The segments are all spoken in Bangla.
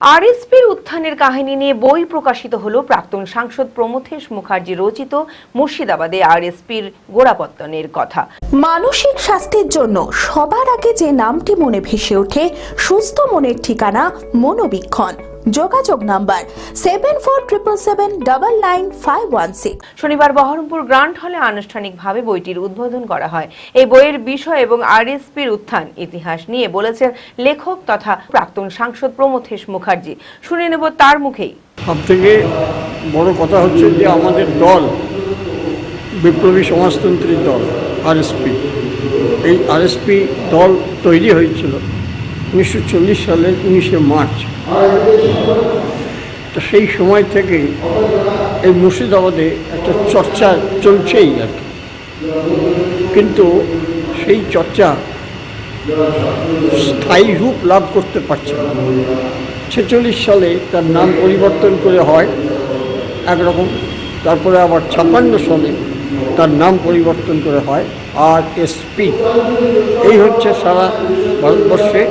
আরএসপির উত্থানের কাহিনী নিয়ে বই প্রকাশিত হল প্রাক্তন সাংসদ প্রমথেশ মুখার্জি রচিত মুর্শিদাবাদে আরএসপির গোড়াপত্তনের কথা। মানসিক স্বাস্থ্যের জন্য সবার আগে যে নামটি মনে ভেসে ওঠে, সুস্থ মনের ঠিকানা মনোবীক্ষণ। যোগাযোগ number seven four triple seven double nine five one six শনিবার বহরমপুর গ্রান্ট হলে আনুষ্ঠানিকভাবে বইটির উদ্বোধন করা হয়। এই বইয়ের বিষয় এবং আরএসপির উত্থান ইতিহাস নিয়ে বলেছেন লেখক তথা প্রাক্তন সাংসদ প্রমথেশ মুখার্জি। শুনে নেব তার মুখেই। সব থেকে বড় কথা হচ্ছে যে আমাদের দল বিপ্লবী সমাজতন্ত্রী দল আরএসপি। এই আরএসপি দল তৈরি হয়েছিল উনিশশো চল্লিশ সালের উনিশে মার্চ। তো সেই সময় থেকেই এই মুর্শিদাবাদে একটা চর্চা চলছেই আর কি। কিন্তু সেই চর্চা স্থায়ী রূপ লাভ করতে পারছে ছেচল্লিশ সালে তার নাম পরিবর্তন করে হয় একরকম, তারপরে আবার ছাপ্পান্ন সালে তার নাম পরিবর্তন করে হয় আর এসপি এই হচ্ছে সারা ভারতবর্ষে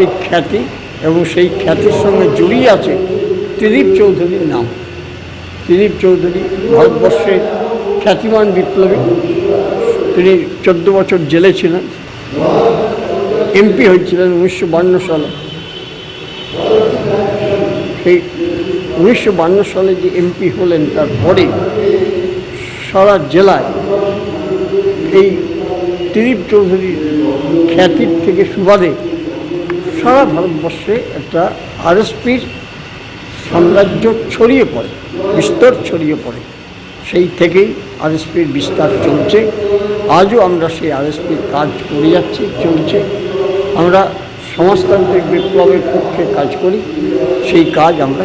এই খ্যাতি এবং সেই খ্যাতির সঙ্গে জড়িয়ে আছে ত্রিদীপ চৌধুরীর নাম। ত্রিদীপ চৌধুরী ভারতবর্ষের খ্যাতিমান বিপ্লবী। তিনি চোদ্দ বছর জেলে ছিলেন, এমপি হয়েছিলেন উনিশশো বান্ন সালে। সেই উনিশশো সালে যে এমপি হলেন তারপরে সারা জেলায় এই ত্রিদীপ চৌধুরীর খ্যাতির থেকে সুবাদে সারা ভারতবর্ষে একটা আরএসপির সাম্রাজ্য ছড়িয়ে পড়ে, বিস্তর ছড়িয়ে পড়ে। সেই থেকেই আরএসপির বিস্তার চলছে। আজও আমরা সেই আরএসপির কাজ করে যাচ্ছি, চলছে। আমরা সমাজতান্ত্রিক বিপ্লবের পক্ষে কাজ করি, সেই কাজ আমরা